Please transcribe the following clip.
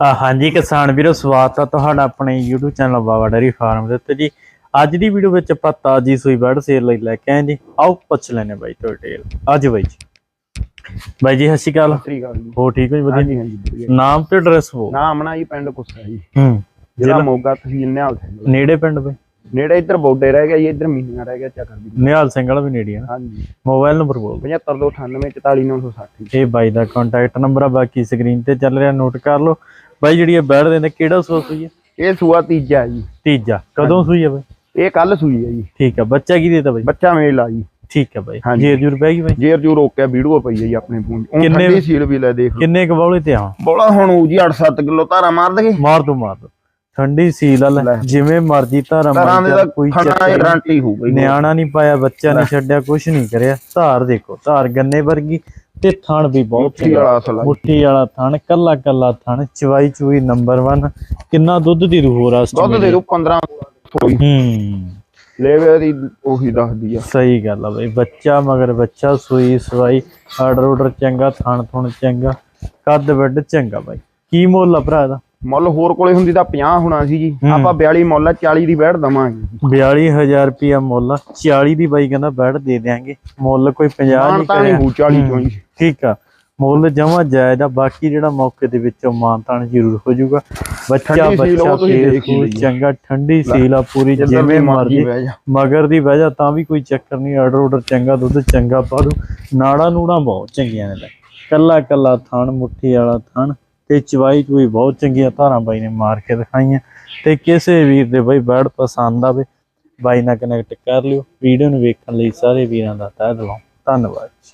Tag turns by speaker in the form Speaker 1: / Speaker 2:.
Speaker 1: ਹਾਂਜੀ ਕਿਸਾਨ ਵੀਰੋ ਸਵਾਗਤ ਆ ਤੁਹਾਡਾ ਆਪਣੇ YouTube channel Baba dairy farm ਦੇ ਉੱਤੇ ਜੀ। ਅੱਜ ਦੀ ਵੀਡੀਓ ਵਿੱਚ ਆਪਾਂ ਤਾਜੀ ਸੂਈ ਬਰਡ ਸੇਲ ਲਈ ਲੈ ਕੇ ਆਏ ਜੀ। ਆਓ ਪੁੱਛ ਲੈਨੇ ਬਾਈ ਤੋਂ ਡਿਟੇਲ ਅੱਜ ਬਾਈ ਜੀ। ਬਾਈ ਜੀ ਸਤਿ ਸ਼੍ਰੀ ਅਕਾਲ। ਹੋ ਠੀਕ ਹੋ ਜੀ ਵਧੀਆ?
Speaker 2: ਹਾਂਜੀ
Speaker 1: ਨਾਮ ਤੇ ਐਡਰੈਸ ਹੋ
Speaker 2: ਨਾਮ ਨਾ ਜੀ ਪਿੰਡ ਕੁੱਸਾ ਜੀ।
Speaker 1: ਹੂੰ।
Speaker 2: ਜ਼ਿਲ੍ਹਾ ਮੋਗਾ ਤਹਿਸੀਲ ਨਿਹਾਲ ਸਿੰਘ।
Speaker 1: ਨੇੜੇ ਪਿੰਡ ਬਾਈ?
Speaker 2: ਨੇੜੇ ਇੱਧਰ ਬੋਡੇ ਰਹਿ ਗਿਆ ਜੀ ਇੱਧਰ ਮੀਨੀਆਂ ਰਹਿ ਗਿਆ ਚੱਕਰ ਦੀ
Speaker 1: ਨਿਹਾਲ ਸਿੰਘ ਵਾਲਾ ਵੀ ਨੇੜੇ ਆ
Speaker 2: ਹਾਂਜੀ।
Speaker 1: ਮੋਬਾਈਲ ਨੰਬਰ ਬੋਲ।
Speaker 2: 7598 44960
Speaker 1: ਇਹ ਬਾਈ ਦਾ ਕੰਟੈਕਟ ਨੰਬਰ ਆ ਬਾਕੀ ਸਕਰੀਨ ਤੇ ਚੱਲ ਰਿਹਾ ਨੋਟ ਕਰ ਲਓ। ਬਾਈ ਜਿਹੜੀ ਇਹ ਬੈਠ ਦੇ ਨੇ ਕਿਹੜਾ ਸੂਆ ਸੂਈ ਹੈ
Speaker 2: ਇਹ ਸੂਆ ਤੀਜਾ ਜੀ।
Speaker 1: ਤੀਜਾ। ਕਦੋਂ ਸੂਈ ਹੈ ਬਾਈ?
Speaker 2: ਇਹ ਕੱਲ ਸੂਈ ਹੈ ਜੀ।
Speaker 1: ਠੀਕ ਆ ਬੱਚਾ ਕੀ ਦੇਤਾ ਬਾਈ?
Speaker 2: ਬੱਚਾ ਮੇਲ ਆ ਜੀ।
Speaker 1: ਠੀਕ ਆ ਬਾਈ।
Speaker 2: ਹਾਂਜੀ।
Speaker 1: ਜੇਰ ਜੂਰ ਪੈ ਗਈ ਬਾਈ?
Speaker 2: ਜੇਰ ਜੂ ਰੋਕਿਆ ਵੀਡੀਓ ਪਈ ਹੈ ਜੀ ਆਪਣੇ ਫੋਨ
Speaker 1: ਕਿੰਨੇ-
Speaker 2: ਠੰਡੀ ਸੀਲ ਵੀ ਲੈ ਦੇਖ
Speaker 1: ਕਿੰਨੇ ਕ ਬੌਲੇ ਤੇ ਆ?
Speaker 2: ਬੋਲਾ ਹੁਣ ਉਹ ਜੀ 8-7 ਕਿਲੋ ਧਾਰਾ ਮਾਰ ਦਗੇ।
Speaker 1: ਮਾਰ ਦੋ ਮਾਰ ਦੋ ਠੰਡੀ ਸੀਲ
Speaker 2: ਲੈ।
Speaker 1: ਜਿਵੇਂ ਮਰਜ਼ੀ ਧਾਰਾ
Speaker 2: ਦੇ
Speaker 1: ਮਾਰ ਕੋਈ ਚੱਕਰ।
Speaker 2: ਗਾਰੰਟੀ ਹੋਊਗਾ
Speaker 1: ਨਿਆਣਾ ਨਹੀਂ ਪਾਇਆ ਬੱਚਾ ਨਹੀਂ ਛੱਡਿਆ ਕੁਝ ਨਹੀਂ ਕਰਿਆ। ਧਾਰ ਦੇਖੋ ਧਾਰ ਗੰਨੇ ਵਰਗੀ ਤੇ ਥਣ ਵੀ ਬਹੁਤ
Speaker 2: ਮੁੱਠੀ ਵਾਲਾ ਜੀ।
Speaker 1: ਮੁੱਠੀ ਵਾਲਾ ਥਣ ਕੱਲਾ ਕੱਲਾ ਥਣ ਚਵਾਈ ਚੂਈ ਨੰਬਰ 1 ਕਿੰਨਾ ਦੁੱਧ ਦੀ ਰੂਹ ਰਾਸਟ
Speaker 2: ਦੁੱਧ ਦੇ ਦੋ? 15 ਥੋੜੀ
Speaker 1: ਹੂੰ।
Speaker 2: ਲੈਵੇ ਦੀ ਉਹੀ ਦੱਸਦੀ ਆ।
Speaker 1: ਸਹੀ ਗੱਲ ਆ ਬਈ ਬੱਚਾ ਮਗਰ ਬੱਚਾ ਸੂਈ ਸਵਾਈ ਆਰਡਰ ਆਰਡਰ ਚੰਗਾ ਥਣ ਥੁਣ ਚੰਗਾ ਕੱਦ ਵੱਡ ਚੰਗਾ ਬਾਈ। ਕੀ ਮੁੱਲ ਆ ਭਰਾ ਦਾ
Speaker 2: ਮੁੱਲ ਹੋਰ ਕੋਲੇ ਹੁੰਦੀ ਤਾਂ 50 ਹੋਣਾ ਸੀ ਜੀ। ਆਪਾਂ 42 ਮੁੱਲ ਆ 40 ਦੀ ਵੈਟ ਦਵਾਂਗੇ।
Speaker 1: 42000 ਰੁਪਿਆ ਮੁੱਲ ਆ 40 ਦੀ ਬਾਈ ਕਹਿੰਦਾ ਬੈਠ ਦੇ ਦਿਆਂਗੇ। ਮੁੱਲ ਕੋਈ 50
Speaker 2: ਮਾਨ
Speaker 1: ਨਹੀਂ
Speaker 2: ਤਾਂ ਨਹੀਂ ਹੂ 40 ਚੋਂ
Speaker 1: ਠੀਕ ਆ। ਮੁੱਲ ਜਮਾ ਜਾਇਜ਼ ਆ ਬਾਕੀ ਜਿਹੜਾ ਮੌਕੇ ਦੇ ਵਿੱਚੋਂ ਮਾਨਤਾਨ ਜ਼ਰੂਰ ਹੋ ਜਾਊਗਾ। ਬੱਚਾ ਬੱਚਾ
Speaker 2: ਦੇਖ।
Speaker 1: ਚੰਗਾ ਠੰਡੀ ਸੀਲ ਆ ਪੂਰੀ ਜਿਵੇਂ ਮਰਜ਼ੀ ਮਗਰ ਦੀ ਵਜ੍ਹਾ ਤਾਂ ਵੀ ਕੋਈ ਚੱਕਰ ਨਹੀਂ ਆਰਡਰ ਆਰਡਰ ਚੰਗਾ ਦੁੱਧ ਚੰਗਾ ਪਾ ਦੂ ਨਾੜਾ ਨੂੜਾ ਬਹੁਤ ਚੰਗੀਆਂ ਨੇ ਕੱਲਾ ਕੱਲਾ ਥਣ ਮੁੱਠੀ ਵਾਲਾ ਥਣ। ਤੇ ਚਵਾਈ ਚੂਈ ਬਹੁਤ ਚੰਗੀਆਂ ਧਾਰਾਂ ਬਾਈ ਨੇ ਮਾਰ ਕੇ ਦਿਖਾਈਆਂ। ਤੇ ਕਿਸੇ ਵੀਰ ਦੇ ਬਾਈ ਬੈਡ ਪਸੰਦ ਆਵੇ, ਬਾਈ ਨਾਲ ਕਨੈਕਟ ਕਰ ਲਿਓ। ਵੀਡੀਓ ਨੂੰ ਵੇਖਣ ਲਈ ਸਾਰੇ ਵੀਰਾਂ ਦਾ ਤਹਿ ਦਿਲੋਂ ਧੰਨਵਾਦ ਜੀ।